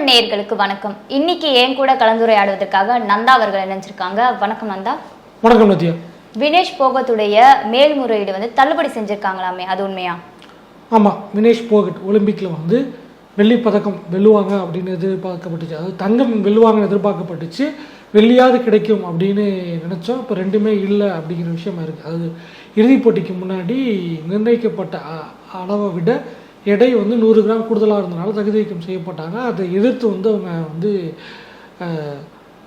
தமிழ் நேயர்களுக்கு வணக்கம். இன்னைக்கு என் கூட கலந்துரையாடுவதற்காக நந்தா அவர்கள் நினைச்சிருக்காங்க வணக்கம் நந்தா. வணக்கம் நத்தியா வினேஷ் போகத்துடைய மேல்முறையீடு வந்து தள்ளுபடி செஞ்சிருக்காங்களாமே அது உண்மையா? ஆமாம் வினேஷ் போகட் ஒலிம்பிக்கில் வந்து வெள்ளிப் பதக்கம் வெல்லுவாங்க அப்படின்னு எதிர்பார்க்கப்பட்டுச்சு. அதாவது தங்கம் வெல்லுவாங்கன்னு எதிர்பார்க்கப்பட்டுச்சு. வெள்ளியாவது கிடைக்கும் அப்படின்னு நினச்சோம். இப்போ ரெண்டுமே இல்லை அப்படிங்கிற விஷயமா இருக்குது அதாவது இறுதிப் போட்டிக்கு முன்னாடி நிர்ணயிக்கப்பட்ட அளவை விட எடை வந்து நூறு கிராம் கூடுதலாக இருந்தனால தகுதி நீக்கம் செய்யப்பட்டாங்க. அதை எதிர்த்து வந்து அவங்க வந்து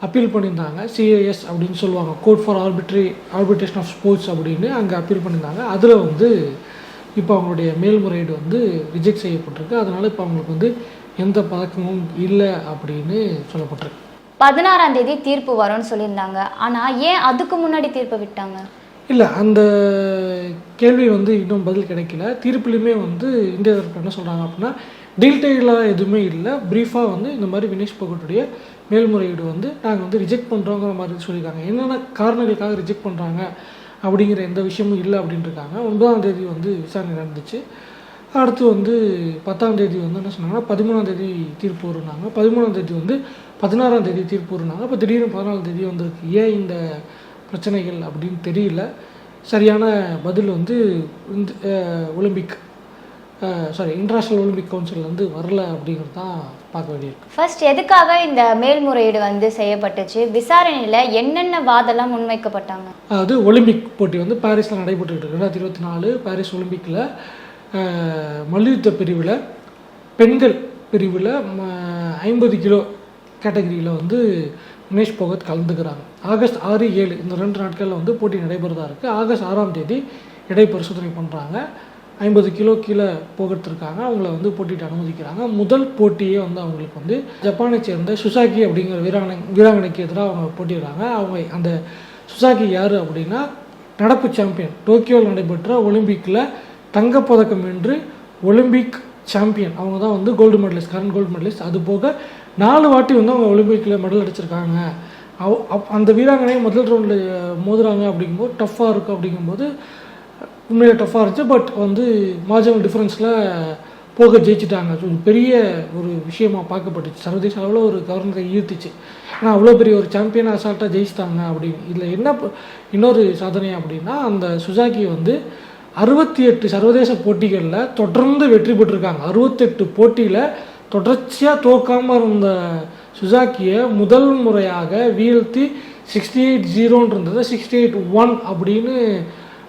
அப்பீல் பண்ணியிருந்தாங்க. சிஏஎஸ் அப்படின்னு சொல்லுவாங்க. Court for arbitri arbitration of sports அப்படின்னு அங்கே அப்பீல் பண்ணியிருந்தாங்க. அதில் வந்து இப்போ அவங்களுடைய மேல்முறையீடு வந்து ரிஜெக்ட் செய்யப்பட்டிருக்கு. அதனால இப்போ அவங்களுக்கு வந்து எந்த பதக்கமும் இல்லை அப்படின்னு சொல்லப்பட்டிருக்கு. பதினாறாம் தேதி தீர்ப்பு வரும்னு சொல்லியிருந்தாங்க. ஆனால் ஏன் அதுக்கு முன்னாடி தீர்ப்பு விட்டாங்க? இல்லை அந்த கேள்வி வந்து இன்னும் பதில் கிடைக்கல. தீர்ப்புலையுமே வந்து இந்திய தரப்பு என்ன சொல்கிறாங்க அப்படின்னா டீட்டெயிலாக எதுவுமே இல்லை. ப்ரீஃபாக வந்து இந்த மாதிரி வினேஷ் போகட்டுடைய மேல்முறையீடு வந்து நாங்கள் வந்து ரிஜெக்ட் பண்ணுறோங்கிற மாதிரி சொல்லியிருக்காங்க. என்னென்ன காரணங்களுக்காக ரிஜெக்ட் பண்ணுறாங்க அப்படிங்கிற எந்த விஷயமும் இல்லை அப்படின்ட்டுருக்காங்க. ஒன்பதாம் தேதி வந்து விசாரணை நடந்துச்சு. அடுத்து வந்து பத்தாம் தேதி வந்து என்ன சொன்னாங்கன்னா பதிமூணாம் தேதி தீர்ப்பு வருனாங்க பதிமூணாம் தேதி வந்து பதினாறாம் தேதி தீர்ப்பு வருனாங்க இப்போ திடீர்னு பதினாலாம் தேதி வந்திருக்கு. ஏன் இந்த பிரச்சனைகள் அப்படின்னு தெரியல. சரியான பதில் வந்து இந்த Olympic sorry international Olympic council வந்து வரல அப்படிங்கிறது தான் பார்க்க வேண்டியிருக்கு. ஃபர்ஸ்ட் எதுக்காக இந்த மேல்முறையீடு வந்து செய்யப்பட்டுச்சு? விசாரணையில என்னென்ன வாதெல்லாம் முன்வைக்கப்பட்டாங்க? அதாவது ஒலிம்பிக் போட்டி வந்து பாரிஸில் நடைபெற்றுக்கிட்டு இருக்கு. ரெண்டாயிரத்தி இருபத்தி நாலு பாரிஸ் ஒலிம்பிக்கில் மல்யுத்த பிரிவில் பெண்கள் பிரிவில் ஐம்பது கிலோ கேட்டகரியில் வந்து வினேஷ் போகத் கலந்துக்கிறாங்க ஆகஸ்ட் ஆறு ஏழு இந்த ரெண்டு நாட்களில் வந்து போட்டி நடைபெறதா இருக்குது ஆகஸ்ட் ஆறாம் தேதி இடை பரிசோதனை பண்ணுறாங்க ஐம்பது கிலோ கீழே போகிறதுக்காங்க அவங்கள வந்து போட்டிட்டு அனுமதிக்கிறாங்க. முதல் போட்டியே வந்து அவங்களுக்கு வந்து ஜப்பானை சேர்ந்த சுசாகி அப்படிங்கிற வீராங்கனை வீராங்கனைக்கு எதிராக அவங்க போட்டிடுறாங்க அவங்க அந்த சுசாகி யார் அப்படின்னா நடப்பு சாம்பியன் டோக்கியோவில் நடைபெற்ற ஒலிம்பிக்கில் தங்கப்பதக்கம் வென்று ஒலிம்பிக் சாம்பியன் அவங்க தான் வந்து gold medalist current gold medalist அது போக நாலு வாட்டி வந்து அவங்க ஒலிம்பிக்கில் மெடல் அடிச்சிருக்காங்க. அவ் அப் அந்த வீராங்கனை முதல் ரவுண்டில் மோதுறாங்க அப்படிங்கும்போது டஃப்பாக இருக்கும் அப்படிங்கும்போது உண்மையிலே டஃப்பாக இருந்துச்சு. பட் வந்து மார்ஜினல் டிஃப்ரென்ஸில் போக ஜெயிச்சிட்டாங்க. ஸோ பெரிய ஒரு விஷயமாக பார்க்கப்பட்டுச்சு. சர்வதேச அளவில் ஒரு கவர்னரை ஈர்த்துச்சு. ஏன்னா அவ்வளோ பெரிய ஒரு சாம்பியன் அசால்ட்டாக ஜெயிச்சிட்டாங்க அப்படின்னு. இதில் என்ன ப- இன்னொரு சாதனை அப்படின்னா அந்த சுசாக்கி வந்து அறுபத்தி எட்டு சர்வதேச போட்டிகளில் தொடர்ந்து வெற்றி பெற்றிருக்காங்க. அறுபத்தெட்டு போட்டியில் தொடர்ச்சியாக தோக்காமல் இருந்த சுசாக்கியை முதல் முறையாக வீழ்த்தி சிக்ஸ்டி எயிட் ஜீரோன்னு சிக்ஸ்டி எயிட் ஒன் அப்படின்னு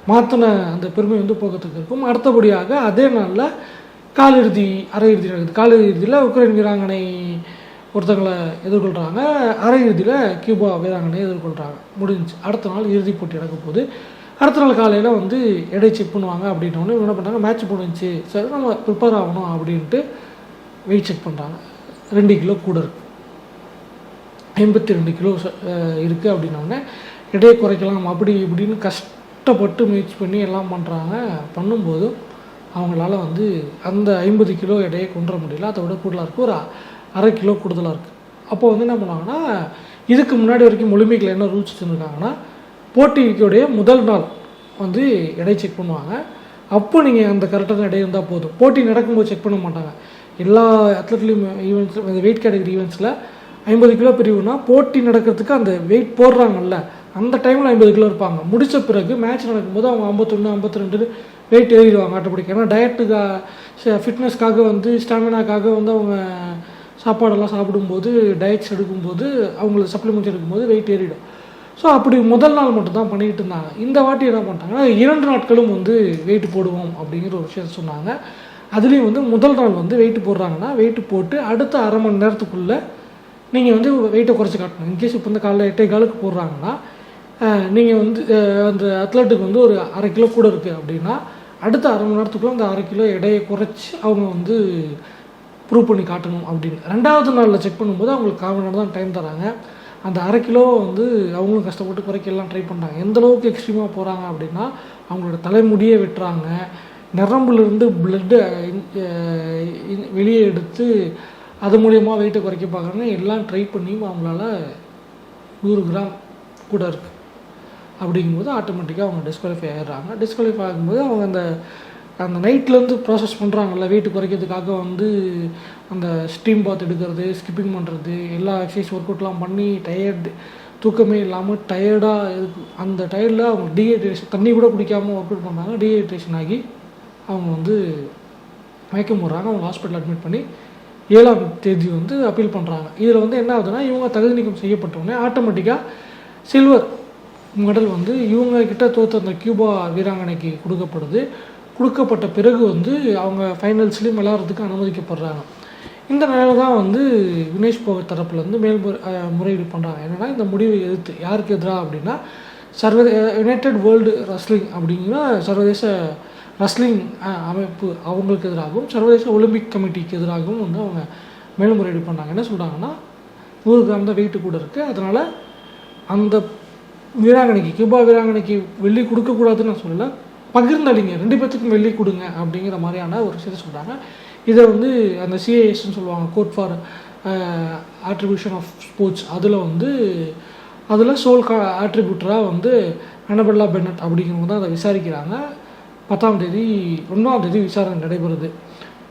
மாற்றின அந்த பெருமை வந்து போக்கத்துக்கு இருக்கும். அடுத்தபடியாக அதே நாளில் காலிறுதி அரையிறுதி நடக்குது. காலிறுதியில் உக்ரைன் வீராங்கனை ஒருத்தங்களை எதிர்கொள்கிறாங்க அரையிறுதியில் கியூபா வீராங்கனை எதிர்கொள்கிறாங்க முடிஞ்சுச்சு அடுத்த நாள் இறுதிப் போட்டி நடக்க போகுது. அடுத்த நாள் காலையில் வந்து எடை செக் பண்ணுவாங்க அப்படின்னோடனே என்ன பண்ணுறாங்க மேட்ச் முடிஞ்சுச்சு சரி நம்ம ப்ரிப்பேர் ஆகணும் அப்படின்ட்டு வெயிட் செக் பண்ணுறாங்க ரெண்டு கிலோ கூட இருக்குது ஐம்பத்தி ரெண்டு கிலோ இருக்குது அப்படின்னோடனே எடையை குறைக்கலாம் அப்படி இப்படின்னு கஷ்டப்பட்டு முயற்சி பண்ணி எல்லாம் பண்ணுறாங்க பண்ணும்போது அவங்களால வந்து அந்த ஐம்பது கிலோ எடையை கொண்டு வர முடியல. அதை விட கூடுதலாக இருக்குது ஒரு அரை கிலோ கூடுதலாக இருக்குது அப்போ வந்து என்ன பண்ணுவாங்கன்னா இதுக்கு முன்னாடி வரைக்கும் ஒலிம்பிக்கில் என்ன ரூல்ஸ் வச்சுருக்காங்கன்னா போட்டிக்குடைய முதல் நாள் வந்து எடை செக் பண்ணுவாங்க. அப்போ நீங்கள் அந்த கரெக்டான எடை இருந்தால் போதும். போட்டி நடக்கும்போது செக் பண்ண மாட்டாங்க. எல்லா அத்லட்லையும் ஈவெண்ட்ஸ் இந்த வெயிட் கேட்டகரி ஈவெண்ட்ஸில் ஐம்பது கிலோ பிரிவுனா போட்டி நடக்கிறதுக்கு அந்த வெயிட் போடுறாங்கல்ல அந்த டைமில் ஐம்பது கிலோ இருப்பாங்க. முடித்த பிறகு மேட்ச் நடக்கும்போது அவங்க ஐம்பத்தொன்று ஐம்பத்தி ரெண்டு வெயிட் ஏறிடுவாங்க ஆட்டோமேட்டிக் ஏன்னா டயட்டுக்காக ஃபிட்னஸ்க்காக வந்து ஸ்டாமினாக்காக வந்து அவங்க சாப்பாடெல்லாம் சாப்பிடும்போது டயட்ஸ் எடுக்கும்போது அவங்களுக்கு சப்ளிமெண்ட்ஸ் எடுக்கும்போது வெயிட் ஏறிடும். ஸோ அப்படி முதல் நாள் மட்டும்தான் பண்ணிக்கிட்டு இருந்தாங்க. இந்த வாட்டி என்ன பண்ணிட்டாங்கன்னா இரண்டு நாட்களும் வந்து வெயிட் போடுவோம் அப்படிங்கிற ஒரு விஷயத்த சொன்னாங்க. அதுலேயும் வந்து முதல் நாள் வந்து வெயிட் போடுறாங்கன்னா வெயிட்டு போட்டு அடுத்த அரை மணி நேரத்துக்குள்ளே நீங்கள் வந்து வெயிட்டை குறைச்சி காட்டணும். இன்கேஸ் இப்போ இந்த காலைல எட்டே காலுக்கு போடுறாங்கன்னா நீங்கள் வந்து அந்த அத்லட்டுக்கு வந்து ஒரு அரை கிலோ கூட இருக்குது அப்படின்னா அடுத்த அரை மணி நேரத்துக்குள்ளே அந்த அரை கிலோ எடையை குறைச்சி அவங்க வந்து ப்ரூவ் பண்ணி காட்டணும் அப்படின்னு. ரெண்டாவது நாளில் செக் பண்ணும்போது அவங்களுக்கு கால் மணி நேரம் தான் டைம் தராங்க. அந்த அரை கிலோ வந்து அவங்களும் கஷ்டப்பட்டு குறைக்கலாம் ட்ரை பண்ணுறாங்க எந்த அளவுக்கு எக்ஸ்ட்ரீமாக போகிறாங்க அப்படின்னா அவங்களோட தலைமுடியே வெட்டுறாங்க. நரம்புலேருந்து பிளட்டு வெளியே எடுத்து அது மூலியமாக வெயிட்டை குறைக்க பார்க்குறாங்க எல்லாம் ட்ரை பண்ணியும் அவங்களால நூறு கிராம் கூட இருக்குது அப்படிங்கும்போது ஆட்டோமேட்டிக்காக அவங்க டிஸ்குவாலிஃபை ஆகிடுறாங்க டிஸ்குவாலிஃபை ஆகும்போது அவங்க அந்த அந்த நைட்லேருந்து ப்ராசஸ் பண்ணுறாங்கல்ல வெயிட் குறைக்கிறதுக்காக வந்து அந்த ஸ்டீம் பாத் எடுக்கிறது ஸ்கிப்பிங் பண்ணுறது எல்லா எக்ஸசைஸ் ஒர்க் அவுட்லாம் பண்ணி டயர்டு தூக்கமே இல்லாமல் டயர்டாக இருக்கு. அந்த டயர்டில் அவங்க டீஹைட்ரேஷன் தண்ணி கூட குடிக்காமல் ஒர்க் அவுட் பண்ணாங்க டீஹைட்ரேஷன் ஆகி அவங்க வந்து மயக்கம் போடுறாங்க. அவங்க ஹாஸ்பிட்டல் அட்மிட் பண்ணி ஏழாம் தேதி வந்து அப்பீல் பண்ணுறாங்க இதில் வந்து என்ன ஆகுதுன்னா இவங்க தகுதி நீக்கம் செய்யப்பட்டவுடனே ஆட்டோமேட்டிக்காக சில்வர் மெடல் வந்து இவங்க கிட்ட தோற்று அந்த கியூபா வீராங்கனைக்கு கொடுக்கப்படுது. கொடுக்கப்பட்ட பிறகு வந்து அவங்க ஃபைனல்ஸ்லேயும் விளையாடுறதுக்கு அனுமதிக்கப்படுறாங்க. இந்த நிலையில தான் வந்து வினேஷ் போகத் தரப்புலேருந்து மேல்முறை முறையீடு பண்ணுறாங்க என்னென்னா இந்த முடிவை எதிர்த்து யாருக்கு எதிராக அப்படின்னா சர்வதே யுனைடெட் வேர்ல்டு ரஸ்லிங் அப்படிங்கிற சர்வதேச ரஸ்லிங் அமைப்பு அவங்களுக்கு எதிராகவும் சர்வதேச ஒலிம்பிக் கமிட்டிக்கு எதிராகவும் வந்து அவங்க மேல்முறையீடு பண்ணாங்க. என்ன சொல்கிறாங்கன்னா நூறு கிராம் தான் வெயிட்டு கூட இருக்குது அதனால் அந்த வீராங்கனைக்கு கியூபா வீராங்கனைக்கு வெள்ளி கொடுக்கக்கூடாதுன்னு நான் சொல்லலை. பகிர்ந்தளிங்க. ரெண்டு பேர்த்துக்கும் வெள்ளி கொடுங்க அப்படிங்கிற மாதிரியான ஒரு விஷயத்தை சொல்கிறாங்க இதை வந்து அந்த சிஏஎஸ்ன்னு சொல்லுவாங்க court for attribution of sports அதில் வந்து அதில் சோல் கா ஆட்ரிபியூட்டராக வந்து அனபெல்லா பென்னட் அப்படிங்கிறவங்க தான் அதை விசாரிக்கிறாங்க. பத்தாம் தேதி ஒன்றாம் தேதி விசாரணை நடைபெறுது.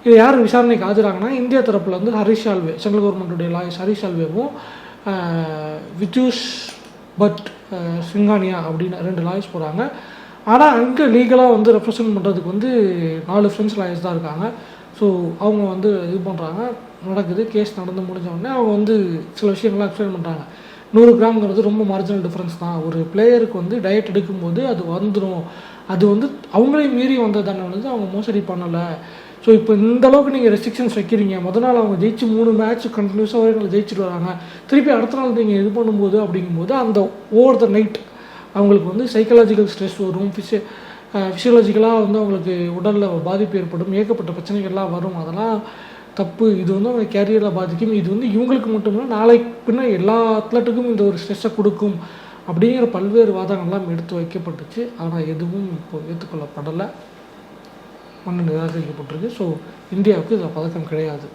இது யார் விசாரணைக்கு ஆஜராங்கன்னா இந்தியா தரப்பில் வந்து ஹரிஷ் சால்வே சென்ட்ரல் கவர்மெண்ட்டுடைய லாயர்ஸ் ஹரிஷ் சால்வேவும் விஜூஷ் பட் சிங்கானியா அப்படின்னு ரெண்டு லாயர்ஸ் போகிறாங்க ஆனால் அங்கே லீகலாக வந்து ரெப்ரசன்ட் பண்ணுறதுக்கு வந்து நாலு ஃப்ரெண்ட்ஸ் லாயர்ஸ் தான் இருக்காங்க. ஸோ அவங்க வந்து இது பண்ணுறாங்க நடக்குது கேஸ் நடந்து முடிஞ்ச உடனே அவங்க வந்து சில விஷயங்கள்லாம் எக்ஸ்பிளைன் பண்ணுறாங்க நூறு கிராம்ங்கிறது ரொம்ப மார்ஜினல் டிஃப்ரென்ஸ் தான். ஒரு பிளேயருக்கு வந்து டயட் எடுக்கும்போது அது வந்துடும் அது வந்து அவங்களையும் மீறி வந்தது தானே வந்து அவங்க மோசடி பண்ணலை. ஸோ இப்போ இந்த அளவுக்கு நீங்கள் ரெஸ்ட்ரிக்ஷன்ஸ் வைக்கிறீங்க. முதல் நாள் அவங்க ஜெயிச்சு மூணு மேட்ச் கண்டினியூஸாக வரைக்கும் ஜெயிச்சுட்டு வராங்க. திருப்பி அடுத்த நாள் நீங்கள் இது பண்ணும்போது அப்படிங்கும்போது அந்த ஓவர் த நைட் அவங்களுக்கு வந்து சைக்கலாஜிக்கல் ஸ்ட்ரெஸ் வரும். ஃபிசி ஃபிசியலாஜிக்கலாக வந்து அவங்களுக்கு உடலில் பாதிப்பு ஏற்படும். ஏகப்பட்ட பிரச்சனைகள்லாம் வரும். அதெல்லாம் தப்பு. இது வந்து அவங்க கேரியரில் பாதிக்கும். இது வந்து இவங்களுக்கு மட்டும் இல்லை நாளைக்கு பின்ன எல்லா அத்லட்டுக்கும் இந்த ஒரு ஸ்ட்ரெஸ்ஸை கொடுக்கும். அப்படிங்கிற பல்வேறு வாதங்கள்லாம் எடுத்து வைக்கப்பட்டுச்சு. ஆனால் எதுவும் இப்போ ஏற்றுக்கொள்ளப்படலை. மண்ணு நிராகரிக்கப்பட்டிருக்கு. ஸோ இந்தியாவுக்கு இதில் பதக்கம் கிடையாது.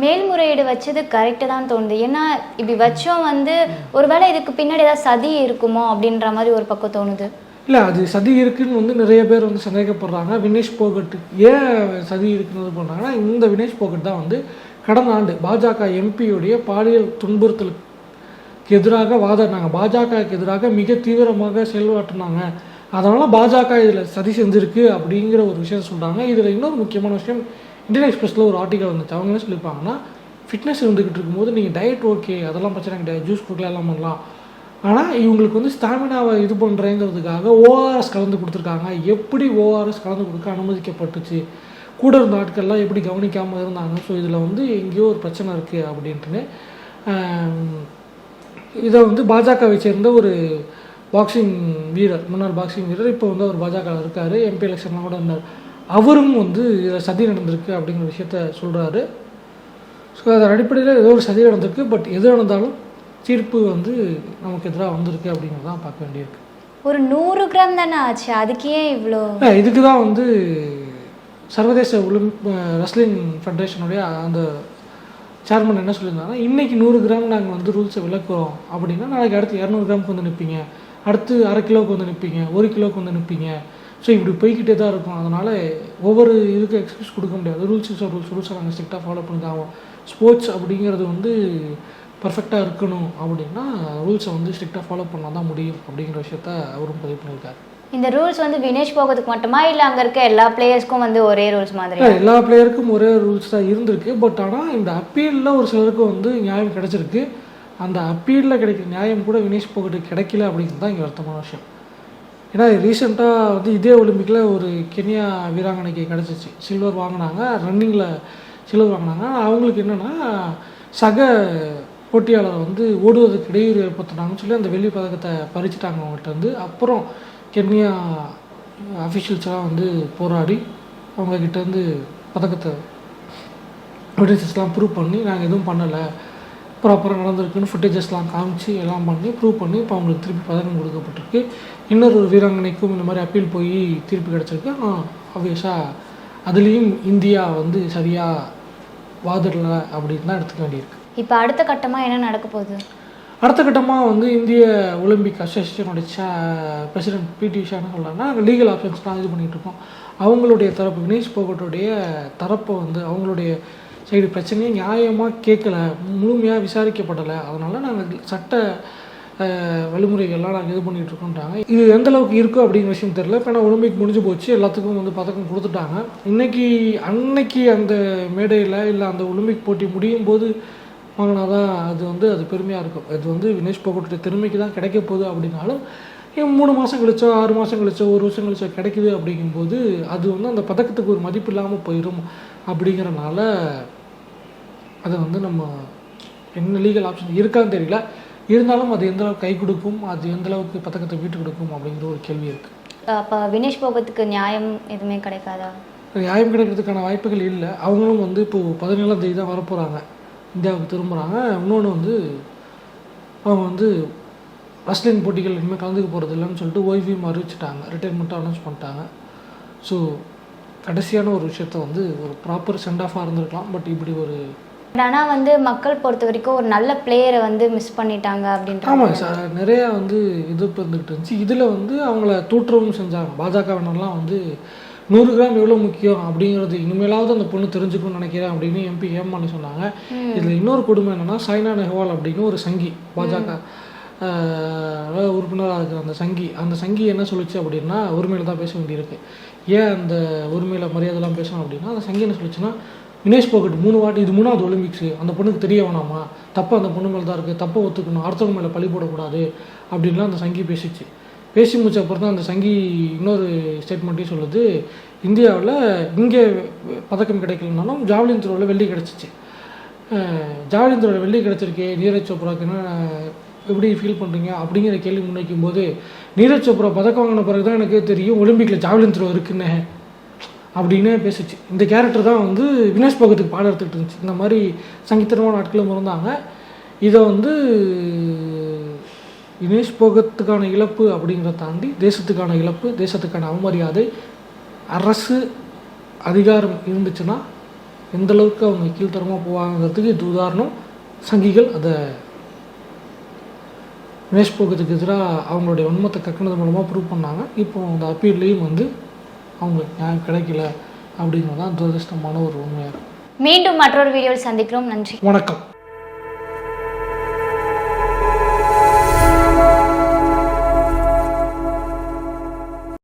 மேல்முறையீடு வச்சது கரெக்டு தான் தோணுது. ஏன்னா இப்படி வச்சோம் வந்து ஒருவேளை இதுக்கு பின்னாடி ஏதாவது சதி இருக்குமோ அப்படின்ற மாதிரி ஒரு பக்கம் தோணுது. இல்லை அது சதி இருக்குன்னு வந்து நிறைய பேர் வந்து சந்தேகப்படுறாங்க. வினேஷ் போகட் ஏன் சதி இருக்குன்னு பண்ணுறாங்கன்னா இந்த வினேஷ் போகட் தான் வந்து கடந்த ஆண்டு பாஜக எம்பியுடைய பாலியல் துன்புறுத்தலுக்கு எதிராக வாதாடினாங்க. பாஜகவுக்கு எதிராக மிக தீவிரமாக செயல்பாட்டினாங்க. அதனால் பாஜக இதில் சதி செஞ்சுருக்கு அப்படிங்கிற ஒரு விஷயம் சொல்கிறாங்க இதில் இன்னொரு முக்கியமான விஷயம் இந்தியன் எக்ஸ்பிரஸில் ஒரு ஆர்டிக்கல் வந்துச்சு. அவங்க என்ன சொல்லியிருப்பாங்கன்னா ஃபிட்னஸ் இருந்துக்கிட்டு இருக்கும்போது நீங்கள் டயட் ஓகே அதெல்லாம் பிரச்சனை கிடையாது. ஜூஸ் கொடுக்கலாம் எல்லாம் பண்ணலாம். ஆனால் இவங்களுக்கு வந்து ஸ்டாமினாவை இது பண்ணுறேங்கிறதுக்காக ஓஆர்எஸ் கலந்து கொடுத்துருக்காங்க. எப்படி ஓஆர்எஸ் கலந்து கொடுக்க அனுமதிக்கப்பட்டுச்சு? கூட இருந்த ஆட்கள்லாம் எப்படி கவனிக்காமல் இருந்தாங்க? ஸோ இதில் வந்து எங்கேயோ ஒரு பிரச்சனை இருக்குது அப்படின்ட்டுன்னு இதை வந்து பாஜகவை சேர்ந்த ஒரு பாக்ஸிங் வீரர் முன்னாள் பாக்ஸிங் வீரர் இப்போ வந்து அவர் பாஜக இருக்கார் எம்பி எலெக்ஷன்லாம் கூட இருந்தார். அவரும் வந்து இதில் சதி நடந்திருக்கு அப்படிங்கிற விஷயத்த சொல்கிறாரு ஸோ அதன் அடிப்படையில் ஏதோ ஒரு சதி நடந்திருக்கு பட் எது நடந்தாலும் தீர்ப்பு வந்து நமக்கு எதிராக வந்திருக்கு அப்படிங்கிறது தான் பார்க்க வேண்டியிருக்கு. ஒரு நூறு கிராம் தானே ஆச்சு? அதுக்கே இவ்வளோ இதுக்கு தான் வந்து சர்வதேச ஒலிம்ப் ரெஸ்லிங் ஃபெடரேஷனுடைய அந்த சேர்மன் என்ன சொல்லியிருந்தாங்கன்னா இன்றைக்கி நூறு கிராம் நாங்கள் வந்து ரூல்ஸை விளக்குறோம். அப்படின்னா நாளைக்கு அடுத்து இரநூறு கிராமுக்கு வந்து நிற்பீங்க அடுத்து அரை கிலோவுக்கு வந்து நிற்பீங்க ஒரு கிலோவுக்கு வந்து நிற்பீங்க ஸோ இப்படி போய்கிட்டே தான் இருக்கும். அதனால் ஒவ்வொரு இதுக்கு எக்ஸ்கியூஸ் கொடுக்க முடியாது. ரூல்ஸ் இஸ் ரூல்ஸ் ரூல்ஸை நாங்கள் ஸ்ட்ரிக்டாக ஃபாலோ பண்ணி தான் ஆகும் ஸ்போர்ட்ஸ் அப்படிங்கிறது வந்து பர்ஃபெக்டாக இருக்கணும் அப்படின்னா ரூல்ஸை வந்து ஸ்ட்ரிக்டாக ஃபாலோ பண்ணால் தான் முடியும் அப்படிங்கிற விஷயத்த அவரும் பதிவு பண்ணியிருக்காரு. இந்த ரூல்ஸ் வந்து வினேஷ் போகிறதுக்கு மட்டுமா? இல்லை அங்கே இருக்க எல்லா பிளேயர்ஸ்க்கும் வந்து ஒரே ரூல்ஸ் மாதிரி எல்லா பிளேயருக்கும் ஒரே ரூல்ஸ் தான் இருந்திருக்கு. பட் ஆனால் இந்த அப்பீலில் ஒரு சிலருக்கு வந்து நியாயம் கிடைச்சிருக்கு. அந்த அப்பீலில் கிடைக்கிற நியாயம் கூட வினேஷ் போகட்டு கிடைக்கல அப்படிங்கிறது தான் இங்கே வருத்தமான விஷயம். ஏன்னா ரீசெண்டாக வந்து இதே ஒலிம்பிக்கில் ஒரு கென்யா வீராங்கனைக்கு கிடச்சிச்சு. சில்வர் வாங்கினாங்க. ரன்னிங்கில் சில்வர் வாங்கினாங்க. அவங்களுக்கு என்னென்னா சக போட்டியாளரை வந்து ஓடுவதற்கு இடையூறு ஏற்படுத்தினாங்கன்னு சொல்லி அந்த வெள்ளி பதக்கத்தை பறிச்சுட்டாங்க அவங்கள்ட்ட வந்து அப்புறம் கென்யா அஃபிஷியல்ஸ்லாம் வந்து போராடி அவங்கக்கிட்ட வந்து பதக்கத்தை எவிடன்சஸ்லாம் ப்ரூவ் பண்ணி நாங்கள் எதுவும் பண்ணலை. ப்ராப்பராக நடந்திருக்குன்னு ஃபுட்டேஜஸ்லாம் காமிச்சு எல்லாம் பண்ணி ப்ரூவ் பண்ணி இப்போ அவங்களுக்கு திருப்பி பதக்கம் கொடுக்கப்பட்டிருக்கு. இன்னொரு வீராங்கனைக்கும் இந்த மாதிரி அப்பீல் போய் தீர்ப்பு கிடச்சிருக்கு. ஆனால் ஆப்வியஸாக அதுலேயும் இந்தியா வந்து சரியாக வாதிடலை அப்படின்னு தான் எடுத்துக்க வேண்டியிருக்கு. இப்போ அடுத்த கட்டமாக என்ன நடக்க போகுது? அடுத்த கட்டமாக வந்து இந்திய ஒலிம்பிக் அசோசியேஷனுடைய சே பிரசிடென்ட் பிடி உஷான்னு சொல்லலாம்னா நாங்கள் லீகல் ஆப்ஷன்ஸ்லாம் இது பண்ணிகிட்டு இருக்கோம். அவங்களுடைய தரப்பு வினேஷ் போகட்டுடைய தரப்பை வந்து அவங்களுடைய சைடு பிரச்சனையை நியாயமாக கேட்கல முழுமையாக விசாரிக்கப்படலை. அதனால் நாங்கள் சட்ட வழிமுறைகள்லாம் நாங்கள் இது பண்ணிகிட்டு இருக்கோன்றாங்க இது எந்த அளவுக்கு இருக்கோ அப்படிங்கிற விஷயம் தெரியல. இப்போ நான் ஒலிம்பிக் முடிஞ்சு போச்சு எல்லாத்துக்கும் வந்து பதக்கம் கொடுத்துட்டாங்க. இன்றைக்கி அன்னைக்கு அந்த மேடையில் இல்லை அந்த ஒலிம்பிக் போட்டி முடியும் போது வாங்கினாதான் அது வந்து அது பெருமையாக இருக்கும். அது வந்து வினேஷ் போகட்டுடைய திறமைக்கு தான் கிடைக்க போகுது அப்படின்னாலும் மூணு மாதம் கழிச்சோ ஆறு மாதம் கழிச்சோ ஒரு வருஷம் கழிச்சோ கிடைக்குது அப்படிங்கும்போது அது வந்து அந்த பதக்கத்துக்கு ஒரு மதிப்பு இல்லாமல் போயிடும் அப்படிங்கிறனால அதை வந்து நம்ம என்ன லீகல் ஆப்ஷன் இருக்கான்னு தெரியல. இருந்தாலும் அது எந்த அளவுக்கு கை கொடுக்கும் அது எந்த அளவுக்கு பதக்கத்தை வீட்டு கொடுக்கும் அப்படிங்கிற ஒரு கேள்வி இருக்குது அப்போ வினேஷ் போகத்துக்கு நியாயம் எதுவுமே கிடைக்காதா? நியாயம் கிடைக்கிறதுக்கான வாய்ப்புகள் இல்லை. அவங்களும் வந்து இப்போது பதினேழாம் தேதி தான் வரப்போகிறாங்க இந்தியாவுக்கு திரும்புகிறாங்க இன்னொன்று வந்து அவங்க வந்து ரஸ்லிங் போட்டிகள் இனிமேல் கலந்துக்க போகிறது இல்லைன்னு சொல்லிட்டு ஓய்வையும் அறிவிச்சிட்டாங்க ரிட்டைர்மெண்ட்டும் அனௌன்ஸ் பண்ணிட்டாங்க. ஸோ கடைசியான ஒரு விஷயத்த வந்து ஒரு ப்ராப்பர் சென்ட் ஆஃபாக இருந்திருக்கலாம். பட் இப்படி ஒரு ஆனால் வந்து மக்கள் பொறுத்த வரைக்கும் ஒரு நல்ல பிளேயரை வந்து மிஸ் பண்ணிட்டாங்க அப்படின்ற ஆமாம் சார். நிறையா வந்து இது இருந்துகிட்டு இருந்துச்சு. இதில் வந்து அவங்கள தூற்றவும் செஞ்சாங்க. பாஜகவினர்லாம் வந்து நூறு கிராம் எவ்வளோ முக்கியம் அப்படிங்கிறது இனிமேலாவது அந்த பொண்ணு தெரிஞ்சுக்கணும்னு நினைக்கிறேன் அப்படின்னு எம்பி ஏமாளி சொன்னாங்க. இதில் இன்னொரு கொடுமை என்னன்னா சாய்னா நெஹ்வால் அப்படின்னு ஒரு சங்கி பாஜக உறுப்பினராக இருக்கிற அந்த சங்கி. அந்த சங்கி என்ன சொல்லுச்சு அப்படின்னா உரிமையில் தான் பேச வேண்டியிருக்கு. ஏன் அந்த உரிமையில் மரியாதைலாம் பேசணும் அப்படின்னா அந்த சங்கி என்ன சொல்லுச்சுன்னா வினேஷ் போகட் மூணு வாட்டி இது மூணாவது ஒலிம்பிக்ஸு அந்த பொண்ணுக்கு தெரிய வேணாமா? தப்பு அந்த பொண்ணு மேலே தான் இருக்குது தப்பை ஒத்துக்கணும் அடுத்தவங்க மேலே பழி போடக்கூடாது அப்படின்லாம் அந்த சங்கி பேசிச்சு. பேசி முடிச்ச அப்புறம் தான் அந்த சங்கி இன்னொரு ஸ்டேட்மெண்ட்டையும் சொல்லுது. இந்தியாவில் இங்கே பதக்கம் கிடைக்கலனாலும் ஜாவ்லின் த்ரோவில் வெள்ளி கிடச்சிச்சு. ஜாவ்லின் த்ரோவில் வெள்ளி கிடச்சிருக்கே நீரஜ் சோப்ராக்கு என்ன எப்படி ஃபீல் பண்ணுறீங்க அப்படிங்கிற கேள்வி முன்வைக்கும் போது நீரஜ் சோப்ரா பதக்கம் வாங்கின பிறகு தான் எனக்கு தெரியும் ஒலிம்பிக்கில் ஜாவ்லின் த்ரோ இருக்குன்னு அப்படின்னு பேசுச்சு. இந்த கேரக்டர் தான் வந்து வினேஷ் பகத்துக்கு பாடம் எடுத்துக்கிட்டு இருந்துச்சு. இந்த மாதிரி சங்கீதமான ஆட்களும் இருந்தாங்க இதை வந்து வினேஷ் போகத்துக்கான இழப்பு அப்படிங்கிறத தாண்டி தேசத்துக்கான இழப்பு தேசத்துக்கான அவமரியாதை அரசு அதிகாரம் இருந்துச்சுன்னா எந்த அளவுக்கு அவங்க கீழ்த்தரமாக போவாங்கிறதுக்கு இது உதாரணம். சங்கிகள் அதை வினேஷ் போகத்துக்கு எதிராக அவங்களுடைய வன்மத்தை கக்கினது மூலமாக ப்ரூவ் பண்ணாங்க. இப்போ அந்த அப்பீல்லையும் வந்து அவங்களுக்கு நியாயம் கிடைக்கல அப்படிங்கிறது தான் துரதிருஷ்டமான ஒரு உண்மையாக இருக்கும் மீண்டும் மற்றொரு வீடியோவில் சந்திக்கிறோம். நன்றி. வணக்கம்.